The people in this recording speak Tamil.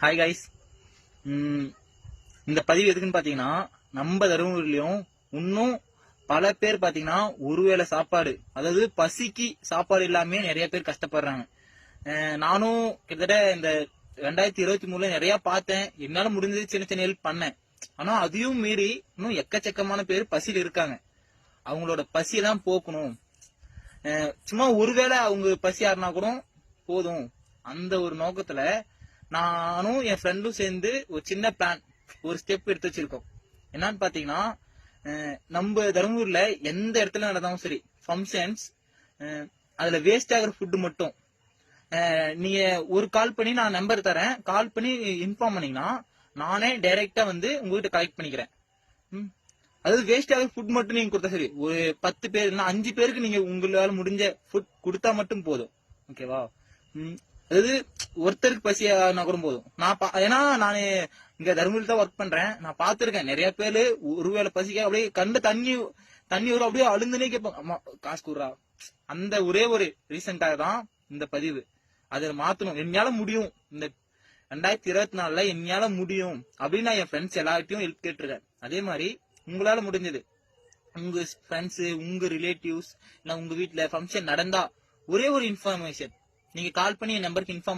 ஹாய் கைஸ் இந்த பதிவு எதுக்குன்னு பார்த்தீங்கன்னா நம்ம தருமபுரியிலையும் இன்னும் பல பேர் பார்த்தீங்கன்னா ஒருவேளை சாப்பாடு அதாவது பசிக்கு சாப்பாடு இல்லாமே நிறைய பேர் கஷ்டப்படுறாங்க. நானும் கிட்டத்தட்ட இந்த ரெண்டாயிரத்தி இருபத்தி மூணுல நிறைய பார்த்தேன். என்னால முடிஞ்சது சின்ன சின்ன ஹெல்ப் பண்ணேன். ஆனா அதையும் மீறி இன்னும் எக்கச்சக்கமான பேர் பசியில் இருக்காங்க. அவங்களோட பசியெல்லாம் போக்கணும். சும்மா ஒருவேளை அவங்க பசி ஆறுனா கூட போதும். அந்த ஒரு நோக்கத்துல நானும் என் ஃப்ரெண்டும் சேர்ந்து ஒரு சின்ன பிளான் ஒரு ஸ்டெப் எடுத்து வச்சிருக்கோம். என்னன்னு பாத்தீங்கன்னா நம்ம தருமபுரியில எந்த இடத்துல நடந்தாலும் சரி ஃபங்க்ஷன்ஸ் அதுல வேஸ்ட் ஆகிற ஃபுட்டு மட்டும். நீங்க ஒரு கால் பண்ணி நான் நம்பர் தரேன். கால் பண்ணி இன்ஃபார்ம் பண்ணீங்கன்னா நானே டைரக்டா வந்து உங்ககிட்ட கலெக்ட் பண்ணிக்கிறேன். ம். அதாவது வேஸ்ட் ஆகிற ஃபுட் மட்டும் நீங்க கொடுத்தா சரி. ஒரு பத்து பேர் இல்லைன்னா அஞ்சு பேருக்கு நீங்க உங்களால முடிஞ்ச ஃபுட் கொடுத்தா மட்டும் போதும். ஓகேவா ம். அதாவது ஒருத்தருக்கு பசியானா கூட போதும். நான் பா- ஏன்னா நான் இங்க தர்மபுரியில் தான் ஒர்க் பண்றேன். நான் பார்த்திருக்கேன். நிறைய பேரு ஒருவேளை பசிக்க அப்படியே கண்டு தண்ணி தண்ணி வரும் அப்படியே அழுந்துனே கேட்பாங்க. காசு கூடுறா. அந்த ஒரே ஒரு ரீசெண்டாக தான் இந்த பதிவு. அதை மாத்தணும். என்னால முடியும். இந்த ரெண்டாயிரத்தி இருபத்தி நாலுல என்னால முடியும் அப்படின்னு நான் என் ஃப்ரெண்ட்ஸ் எல்லார்ட்டையும் ஹெல்ப் கேட்டிருக்கேன். அதே மாதிரி உங்களால முடிஞ்சது. உங்க ஃப்ரெண்ட்ஸ் உங்க ரிலேட்டிவ்ஸ் இல்ல உங்க வீட்டில் ஃபங்க்ஷன் நடந்தா ஒரே ஒரு இன்ஃபர்மேஷன் நீங்க கால் பண்ணி என் நம்பருக்கு இன்ஃபார்ம்